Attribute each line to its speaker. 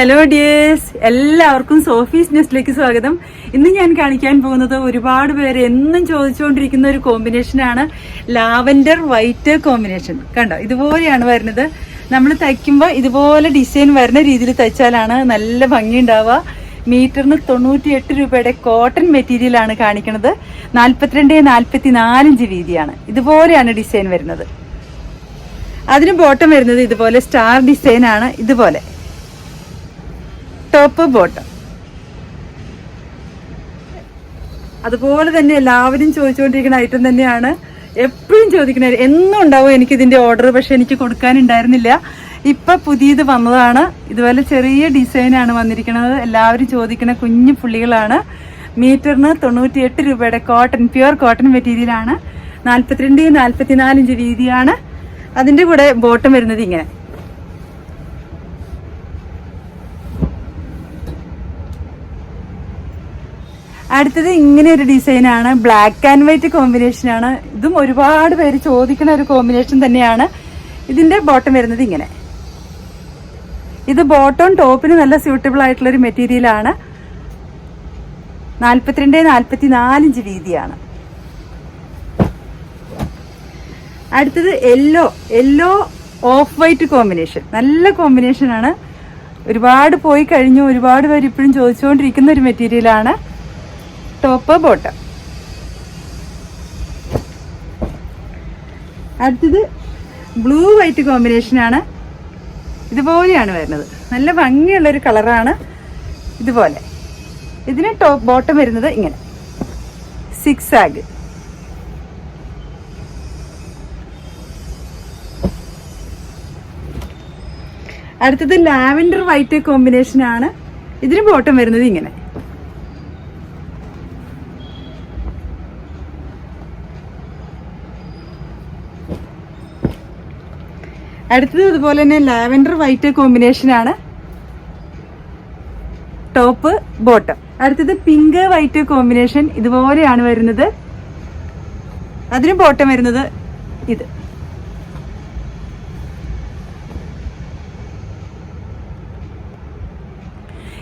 Speaker 1: Hello dears എല്ലാവർക്കും Sophie's ന്യൂസിലേക്ക് സ്വാഗതം. ഇന്ന് ഞാൻ കാണിക്കാൻ പോകുന്നത് ഒരുപാട് പേര് എന്നും ചോദിച്ചുകൊണ്ടിരിക്കുന്ന ഒരു കോമ്പിനേഷനാണ് ലാവൻഡർ വൈറ്റ് കോമ്പിനേഷൻ കണ്ടോ? ഇതുപോലെയാണ് വരുന്നത്. നമ്മൾ തയ്ക്കുമ്പോൾ ഇതുപോലെ ഡിസൈൻ വരുന്ന രീതിയിൽ തയ്ച്ചാലാണ് നല്ല ഭംഗി ഉണ്ടാവുക മീറ്ററിന് തൊണ്ണൂറ്റി എട്ട് രൂപയുടെ കോട്ടൺ മെറ്റീരിയലാണ് കാണിക്കുന്നത്. നാൽപ്പത്തിരണ്ട് നാൽപ്പത്തി നാലിഞ്ച് വീതിയാണ്. ഇതുപോലെയാണ് ഡിസൈൻ വരുന്നത്. അതിന് ബോട്ടം വരുന്നത് ഇതുപോലെ സ്റ്റാർ ഡിസൈനാണ് ഇതുപോലെ. ടോപ്പ് ബോട്ട്. അതുപോലെ തന്നെ എല്ലാവരും ചോദിച്ചുകൊണ്ടിരിക്കുന്ന ഐറ്റം തന്നെയാണ്. എപ്പോഴും ചോദിക്കുന്ന എന്നും ഉണ്ടാവും എനിക്ക് ഇതിന്റെ ഓർഡർ പക്ഷെ എനിക്ക് കൊടുക്കാനുണ്ടായിരുന്നില്ല. ഇപ്പൊ പുതിയത് വന്നതാണ്. ഇതുപോലെ ചെറിയ ഡിസൈനാണ് വന്നിരിക്കുന്നത്. എല്ലാവരും ചോദിക്കുന്ന കുഞ്ഞു പുള്ളികളാണ്. മീറ്ററിന് തൊണ്ണൂറ്റി എട്ട് രൂപയുടെ കോട്ടൺ പ്യുവർ കോട്ടൺ മെറ്റീരിയലാണ് നാൽപ്പത്തിരണ്ട് നാൽപ്പത്തിനാല് ഇഞ്ച് വീതിയാണ്. അതിന്റെ കൂടെ ബോട്ടം വരുന്നത് ഇങ്ങനെ. അടുത്തത് ഇങ്ങനെ ഒരു ഡിസൈനാണ് ബ്ലാക്ക് ആൻഡ് വൈറ്റ് കോമ്പിനേഷൻ ആണ്. ഇതും ഒരുപാട് പേര് ചോദിക്കുന്ന ഒരു കോമ്പിനേഷൻ തന്നെയാണ്. ഇതിന്റെ ബോട്ടം വരുന്നത് ഇങ്ങനെ. ഇത് ബോട്ടം ടോപ്പിന് നല്ല സ്യൂട്ടബിൾ ആയിട്ടുള്ള ഒരു മെറ്റീരിയൽ ആണ്. നാൽപ്പത്തിരണ്ട് നാൽപ്പത്തി നാലിഞ്ച് വീതിയാണ്. അടുത്തത് yellow yellow off white combination നല്ല കോമ്പിനേഷൻ ആണ്. ഒരുപാട് പോയി കഴിഞ്ഞു. ഒരുപാട് പേര് ഇപ്പോഴും ചോദിച്ചുകൊണ്ടിരിക്കുന്ന ഒരു മെറ്റീരിയലാണ് ടോപ്പ് ബോട്ടം. അടുത്തത് ബ്ലൂ വൈറ്റ് കോമ്പിനേഷനാണ് ഇതുപോലെയാണ് വരുന്നത്. നല്ല ഭംഗിയുള്ള ഒരു കളറാണ് ഇതുപോലെ. ഇതിന് ടോപ്പ് ബോട്ടം വരുന്നത് ഇങ്ങനെ. സിക്സ് ആഗ് അടുത്തത് ലാവൻഡർ വൈറ്റ് കോമ്പിനേഷൻ ആണ്. ഇതിന് ബോട്ടം വരുന്നത് ഇങ്ങനെ. അടുത്തത് ഇതുപോലെ തന്നെ ലാവൻഡർ വൈറ്റ് കോമ്പിനേഷൻ ആണ്. ടോപ്പ് ബോട്ടം അടുത്തത് പിങ്ക് വൈറ്റ് കോമ്പിനേഷൻ ഇതുപോലെയാണ് വരുന്നത്. അതിന് ബോട്ടം വരുന്നത് ഇത്.